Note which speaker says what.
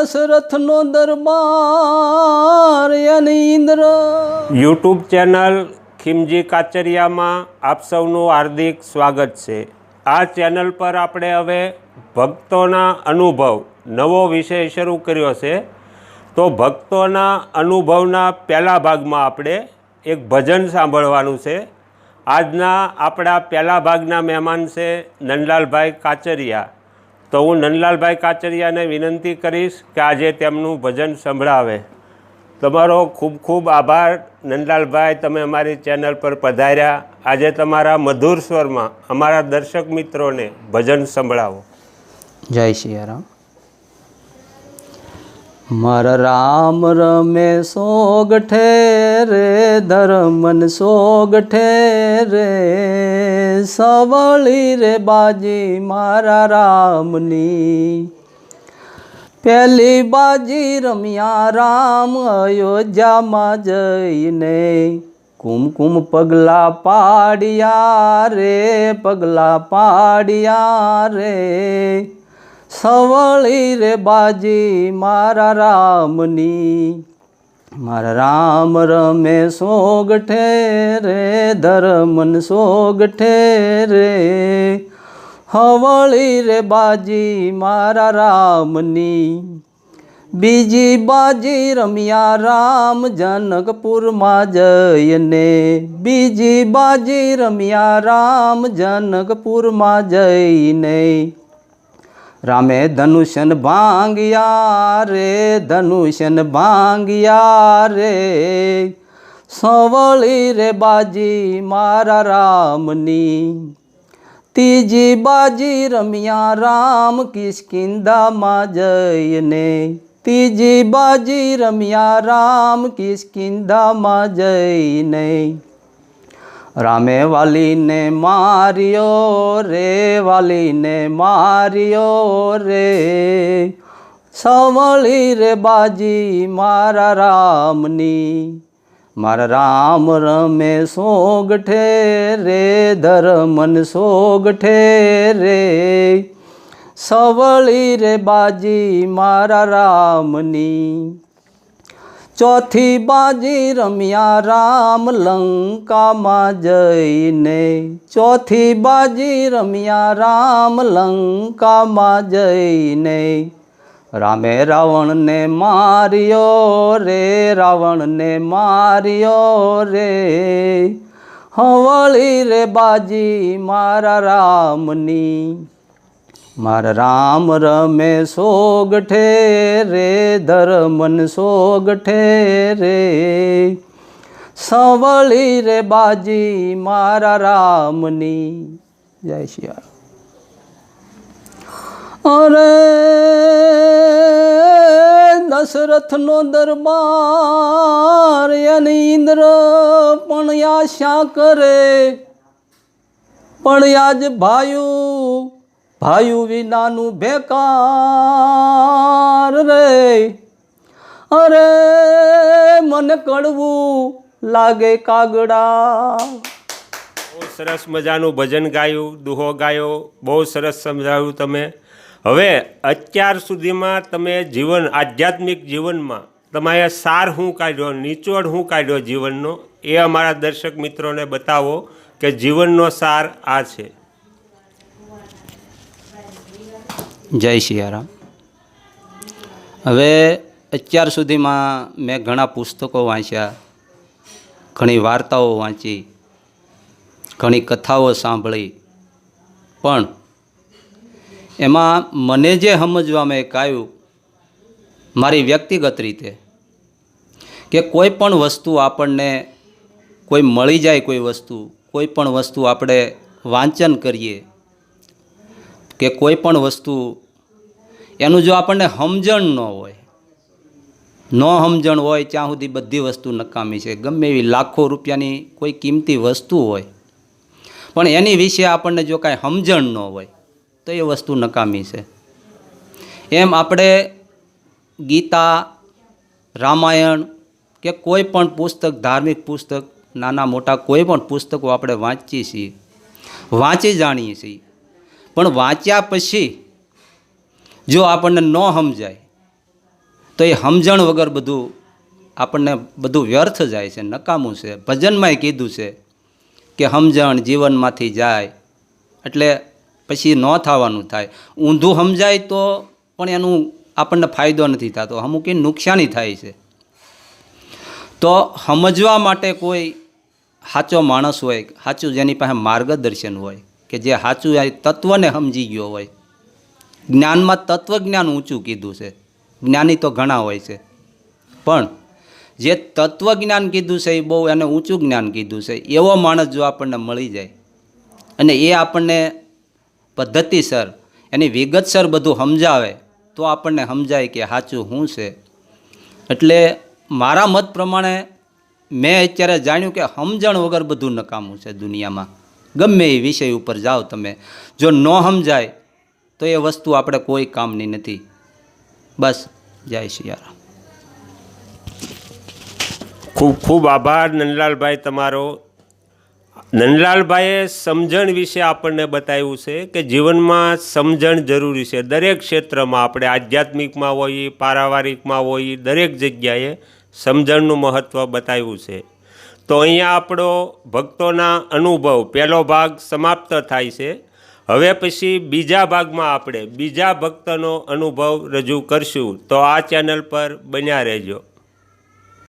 Speaker 1: દશરથનો દરબાર અને Indra
Speaker 2: YouTube channel Khimji કાચરિયામાં આપ સૌનું હાર્દિક સ્વાગત છે. આ ચેનલ પર આપણે હવે ભક્તોના અનુભવ, નવો વિષય શરૂ કર્યો છે. તો ભક્તોના અનુભવના પહેલા ભાગમાં આપણે એક ભજન સાંભળવાનું છે. આજના આપણા પહેલા ભાગના મહેમાન છે નંદલાલભાઈ કાચરિયા. તો હું નંદલાલભાઈ કાચરિયાને વિનંતી કરીશ કે આજે તેમનું ભજન સંભળાવે. તમારો ખૂબ ખૂબ આભાર. નંદલાલભાઈ, તમે અમારી ચેનલ પર પધાર્યા. આજે તમારા મધુર સ્વરમાં અમારા દર્શક મિત્રોને ભજન સંભળાવો.
Speaker 1: જય સિયારામ મારા રામ રમે સોગઠે રે ધર્મન સોગઠે રે સવળી રે બાજી મારા રામની. પહેલી બાજી રમ્યા રામ અયોધ્યામાં જઈને. કુમકુમ પગલા પાડ્યા રે, પગલા પાડ્યા રે. સવળી રે બાજી, મારા રામની. મારા રામ રમે સોગઠે રે ધરમન સોગઠે રે હવળી રે બાજી, મારા રામની. બીજી બાજી રમ્યા રામ જનકપુરમાં જઈને. બીજી બાજી રમ્યા રામ જનકપુરમાં જઈને. રામે ધનુષન ભાંગ્યા રે ધનુષન ભાંગ્યા રે. સવળી રે બાજી મારા રામની, ત્રીજી બાજી રમ્યા રામ કિસ્કિંદામાં જઈને, ત્રીજી બાજી રમ્યા રામ કિસ્કિંદામાં જઈને. રામે વાલીને માર્યો રે, વાલીને માર્યો રે. સવળી રે બાજી મારા રામની, મારા રામ રમે સોગઠે રે, ધરમન સોગઠે રે. સવળી રે બાજી મારા રામની ચોથી બાજી રમ્યા રામ લંકામાં જઈને. ચોથી બાજી રમ્યા રામ લંકામાં જઈને. રામે રાવણને માર્યો રે, રાવણને માર્યો રે. હવળી રે બાજી મારા રામની. મારા રામ રમે સોગઠે રે ધર્મન સોગઠે રે સવળી રે બાજી, મારા રામની. જય શિયા અરે દશરથનો દરબાર અને ઇન્દ્ર પણ આશા કરે. પણ આજ ભાયું ભાયું વિનાનું બેકાર રે. અરે, મને કડવું લાગે કાગડા.
Speaker 2: બહુ સરસ મજાનું ભજન ગાયું, દુહો ગાયો, બહુ સરસ સમજાવ્યું તમે. હવે અત્યાર સુધીમાં તમે જીવન, આધ્યાત્મિક જીવનમાં તમારે સાર હું કાઢ્યો, નીચોડ શું કાઢ્યો જીવનનો, એ અમારા દર્શક મિત્રોને બતાવો કે જીવનનો સાર આ છે.
Speaker 1: જય સિયારામ હવે અત્યાર સુધીમાં મેં ઘણા પુસ્તકો વાંચ્યા, ઘણી વાર્તાઓ વાંચી, ઘણી કથાઓ સાંભળી, પણ એમાં મને જે સમજવામાં એક આવ્યું, મારી વ્યક્તિગત રીતે, કે કોઈ પણ વસ્તુ આપણને કોઈ મળી જાય કોઈ વસ્તુ, કોઈ પણ વસ્તુ આપણે વાંચન કરીએ કે કોઈ પણ વસ્તુ, એનું જો આપણને સમજણ ન હોય, ન સમજણ હોય, ત્યાં સુધી બધી વસ્તુ નકામી છે. ગમે એવી લાખો રૂપિયાની કોઈ કિંમતી વસ્તુ હોય, પણ એની વિશે આપણને જો કાંઈ સમજણ ન હોય, તો એ વસ્તુ નકામી છે. એમ આપણે ગીતા, રામાયણ કે કોઈ પણ પુસ્તક, ધાર્મિક પુસ્તક, નાના મોટા કોઈ પણ પુસ્તકો આપણે વાંચીએ છીએ, વાંચી જાણીએ છીએ. પણ વાંચ્યા પછી જો આપણને ન સમજાય, તો એ સમજણ વગર બધું આપણને બધું વ્યર્થ જાય છે, નકામું છે. ભજનમાંય કીધું છે કે સમજણ જીવનમાંથી જાય, એટલે પછી ન થવાનું થાય. ઊંધું સમજાય તો પણ એનું આપણને ફાયદો નથી થતો. અમુક એ નુકસાની થાય છે. તો સમજવા માટે કોઈ સાચો માણસ હોય, સાચું જેની પાસે માર્ગદર્શન હોય કે જે સાચું આ તત્વને સમજી ગયો હોય. જ્ઞાનમાં તત્વજ્ઞાન ઊંચું કીધું છે. જ્ઞાની તો ઘણા હોય છે. પણ જે તત્વજ્ઞાન કીધું છે એ બહુ એને ઊંચું જ્ઞાન કીધું છે. એવો માણસ જો આપણને મળી જાય અને એ આપણને પદ્ધતિસર એની વિગતસર બધું સમજાવે, તો આપણને સમજાય કે સાચું શું છે. એટલે મારા મત પ્રમાણે મેં અત્યારે જાણ્યું કે સમજણ વગર બધું નકામું છે દુનિયામાં. ગમે એ વિષય ઉપર જાઓ તમે. જો ન સમજાય, તો એ વસ્તુ આપણે કોઈ કામની નથી. બસ, જય શિયારામ
Speaker 2: ખૂબ ખૂબ આભાર નંદલાલભાઈ તમારો. નંદલાલભાઈએ સમજણ વિશે આપણને બતાવ્યું છે કે જીવનમાં સમજણ જરૂરી છે. દરેક ક્ષેત્રમાં આપણે આધ્યાત્મિકમાં હોઈએ, પારિવારિકમાં હોઈએ, દરેક જગ્યાએ સમજણનું મહત્ત્વ બતાવ્યું છે. તો અહીંયા આપણો ભક્તોના અનુભવ, પહેલો ભાગ સમાપ્ત થાય છે. હવે પછી બીજા ભાગમાં આપણે બીજા ભક્તનો અનુભવ રજૂ કરશું. તો આ ચેનલ પર બન્યા રહેજો.